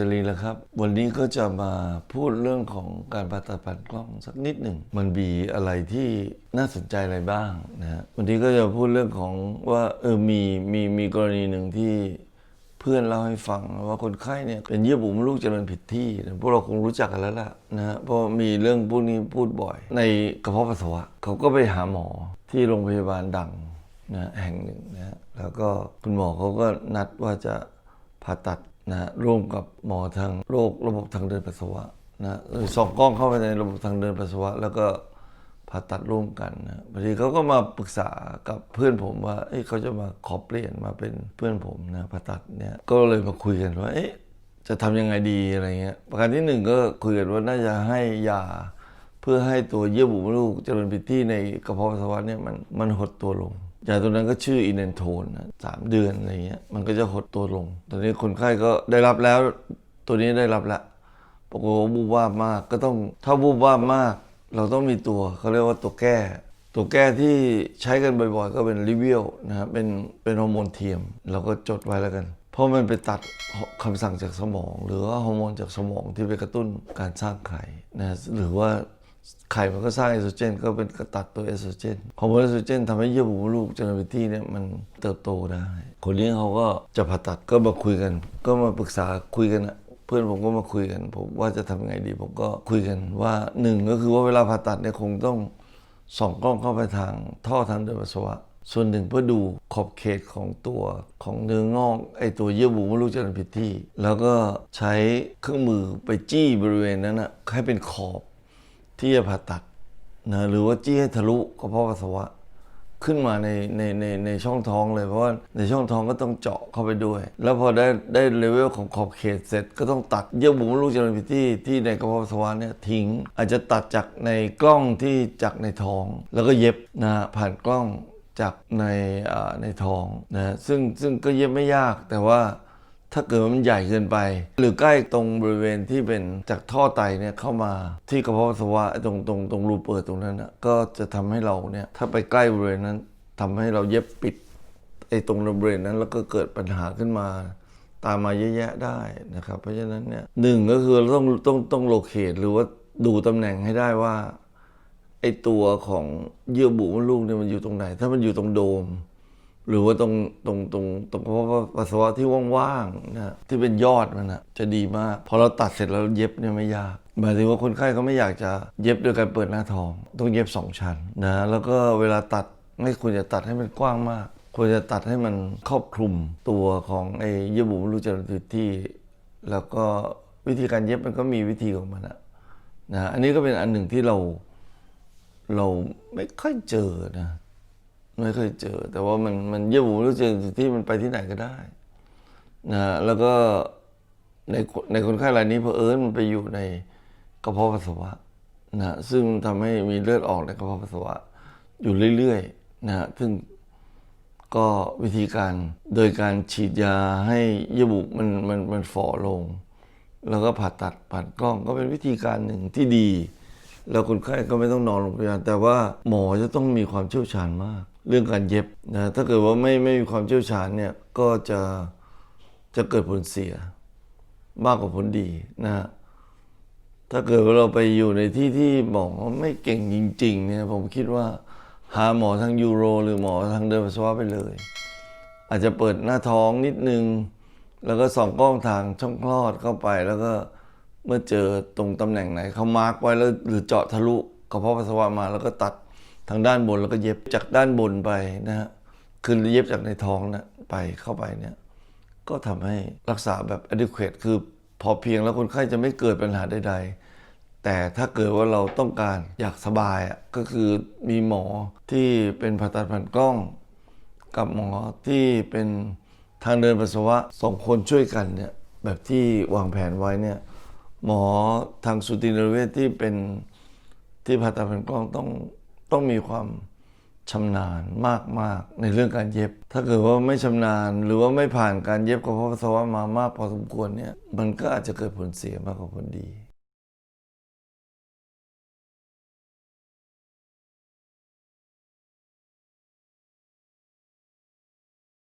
สลีแล้วครับ วันนี้ก็จะมาพูดเรื่องของการผ่าตัดผ่านกล้องสักนิดหนึ่ง มันมีอะไรที่น่าสนใจอะไรบ้างนะฮะวันนี้ก็จะพูดเรื่องของว่าเออมีมีมีกรณีหนึ่งที่เพื่อนเล่าให้ฟังว่าคนไข้เนี่ยเป็นเยื่อบุมลูกเจริญผิดที่นะพวกเราคงรู้จักกันแล้วล่ะนะฮะเพราะมีเรื่องพวกนี้พูดบ่อย ในกระเพาะปัสสาวะเขาก็ไปหาหมอที่โรงพยาบาลดังนะแห่งหนึ่งนะแล้วก็คุณหมอเขาก็นัดว่าจะผ่าตัด นะร่วมกับหมอทางโรคระบบทางเดินปัสสาวะนะเลยส่องกล้องเข้าไปในระบบทางเดินปัสสาวะ แล้วก็ผ่าตัดร่วมกันนะบางทีเขาก็มาปรึกษากับเพื่อนผมว่าเอ้เขาจะมาขอเปลี่ยนมาเป็นเพื่อนผมนะผ่าตัดเนี่ยก็เลยมาคุยกันว่าเอ๊ะจะทำยังไงดีอะไรเงี้ยประการที่หนึ่งก็คุยกันว่าน่าจะให้ยาเพื่อให้ตัวเยื่อบุมลูกเจริญผิดที่ในกระเพาะปัสสาวะเนี่ยมันมันหดตัวลง ยาตัวนั้นก็ชื่ออินเนนโทนนะสามเดือนอะไรเงี้ยมันก็จะหดตัวลง ตอนนี้คนไข้ก็ได้รับแล้วตัวนี้ได้รับล้วปรากฏว่าบูบวาบมากก็ต้องถ้าบูบวาบมาก เราต้องมีตัวเขาเรียกว่าตัวแก้ ตัวแก้ที่ใช้กันบ่อยๆ ก็เป็นลิเวียลนะครับเป็นเป็นฮอร์โมนเทียม เราก็จดไว้แล้วกัน เพราะมันไปตัดคำสั่งจากสมอง หรือว่าฮอร์โมนจากสมองที่ไปกระตุ้นการสร้างไข่นะหรือว่า ไข่มันก็สร้างเอสโตรเจน ก็เป็นกระตัดตัวเอสโตรเจนฮอร์โมนเอสโตรเจนทำให้เยื่อบุมลูกเจริญวิธีเนี่ยมันเติบโตได้ คนนี้ยงเขาก็จะผ่าตัดก็มาคุยกัน ก็มาปรึกษาคุยกันอะเพื่อนผมก็มาคุยกัน ผมว่าจะทำยังไงดีผมก็คุยกันว่าหนึ่งก็คือว่าเวลาผ่าตัดเนี่ยคงต้องส่องกล้องเข้าไปทางท่อทางเดินปัสสาวะส่วนหนึ่งเพื่อดูขอบเขตของตัวของเนื้องอกไอตัวเยื่อบุมลูกเจริญผิดที่ แล้วก็ใช้เครื่องมือไปจี้บริเวณนั้นนะให้เป็นขอบ ที่จะผ่าตัดนะหรือว่าจี้ให้ทะลุกระเพาะปัสสาวะขึ้นมาในในในในช่องท้องเลยเพราะว่าในช่องท้องก็ต้องเจาะเข้าไปด้วย แล้วพอได้ได้เลเวลของขอบเขตเสร็จก็ต้องตัดเยื่อบุมลูกจริญผิดที่ที่ในกระเพาะปัสสาวะเนี่ยทิ้ง อาจจะตัดจากในกล้องที่จากในท้อง แล้วก็เย็บนะผ่านกล้องจากในอ่าในท้องนะซึ่งซึ่งก็เย็บไม่ยากแต่ว่า ถ้าเกิดมันใหญ่เกินไป หรือใกล้ตรงบริเวณที่เป็นจากท่อไตเนี่ยเข้ามาที่กระเพาะปัสสาวะตรงตรงตรงรูเปิดตรงนั้นนะก็จะทำให้เราเนี่ยถ้าไปใกล้บริเวณนั้นทำให้เราเย็บปิดไอ้ตรงบริเวณนั้นแล้วก็เกิดปัญหาขึ้นมา ตามมาเยอะแยะได้นะครับ เพราะฉะนั้นเนี่ยหนึ่งก็คือเราต้องต้องต้องโลเคตหรือว่าดูตำแหน่งให้ได้ว่าไอตัวของเยื่อบุมดลูกเนี่ยมันอยู่ตรงไหน ถ้ามันอยู่ตรงโดม หรือว่าตรงตรงตรงตรงกระเพาปัสสาวะที่ว่างๆนะที่เป็นยอดมันนะจะดีมาก พอเราตัดเสร็จแล้วเย็บเนี่ยไม่ยากหมายถึงว่าคนไข้เขาไม่อยากจะเย็บโดยการเปิดหน้าท้องต้องเย็บสองชั้นนะแล้วก็เวลาตัดไม่ควรจะตัดให้มันกว้างมาก ควรจะตัดให้มันครอบคลุมตัวของไอ้เยื่อบุมดลูจริญผิดที่ แล้วก็วิธีการเย็บมันก็มีวิธีของมันอะนะอันนี้ก็เป็นอันหนึ่งที่เราเราไม่ค่อยเจอนะ ไม่เคยเจอ แต่ว่ามันมันเยื่อบุมดลูกเจริที่มันไปที่ไหนก็ได้นะแล้วก็ในในคนไข้รายนี้เพอเอิญมันไปอยู่ในกระเพาะปัสสาวะนะซึ่งทำให้มีเลือดออกในกระเพาะปัสสาวะ อยู่เรื่อยๆนะซึ่งก็วิธีการโดยการฉีดยาให้เยื่อบุมันมันมันฝ่อลง แล้วก็ผ่าตัดผ่ากล้องก็เป็นวิธีการหนึ่งที่ดี แล้วคนไข้ก็ไม่ต้องนอนโรงพยาบาลแต่ว่าหมอจะต้องมีความเชี่ยวชาญมาก เรื่องการเย็บนะถ้าเกิดว่าไม่ไม่มีความเชี่ยวชาญเนี่ยก็จะจะเกิดผลเสียมากกว่าผลดีนะถ้าเกิดว่าเราไปอยู่ในที่ที่หมอไม่เก่งจริงๆเนี่ยผมคิดว่าหาหมอทางยูโร หรือหมอทางเดินปัสสาวะไปเลย อาจจะเปิดหน้าท้องนิดนึง แล้วก็ส่องกล้องทางช่องคลอดเข้าไป แล้วก็เมื่อเจอตรงตำแหน่งไหนเขามาร์กไว้แล้วหรือเจาะทะลุกระเพาะปัสสาวะมาแล้วก็ตัด ทางด้านบนแล้วก็เย็บจากด้านบนไปนะฮะคือเย็บจากในท้องนะไปเข้าไปเนี่ยก็ทำให้รักษาแบบ adequate คือพอเพียงแล้วคนไข้จะไม่เกิดปัญหาใดๆ แต่ถ้าเกิดว่าเราต้องการอยากสบายอะก็คือมีหมอที่เป็นผ่าตัดผ่านกล้อง กับหมอที่เป็นทางเดินปัสสาวะสองคนช่วยกันเนี่ยแบบที่วางแผนไว้เนี่ยหมอทางสุตินรเวชที่เป็นที่ผ่าตัดผ่านกล้องต้อง ต้องมีความชำนาญมาก ๆ ในเรื่องการเย็บ ถ้าเกิดว่าไม่ชำนาญ หรือว่าไม่ผ่านการเย็บกระเพาะปัสสาวะมามากพอสมควรเนี่ย มันก็อาจจะเกิดผลเสียมากกว่าผลดี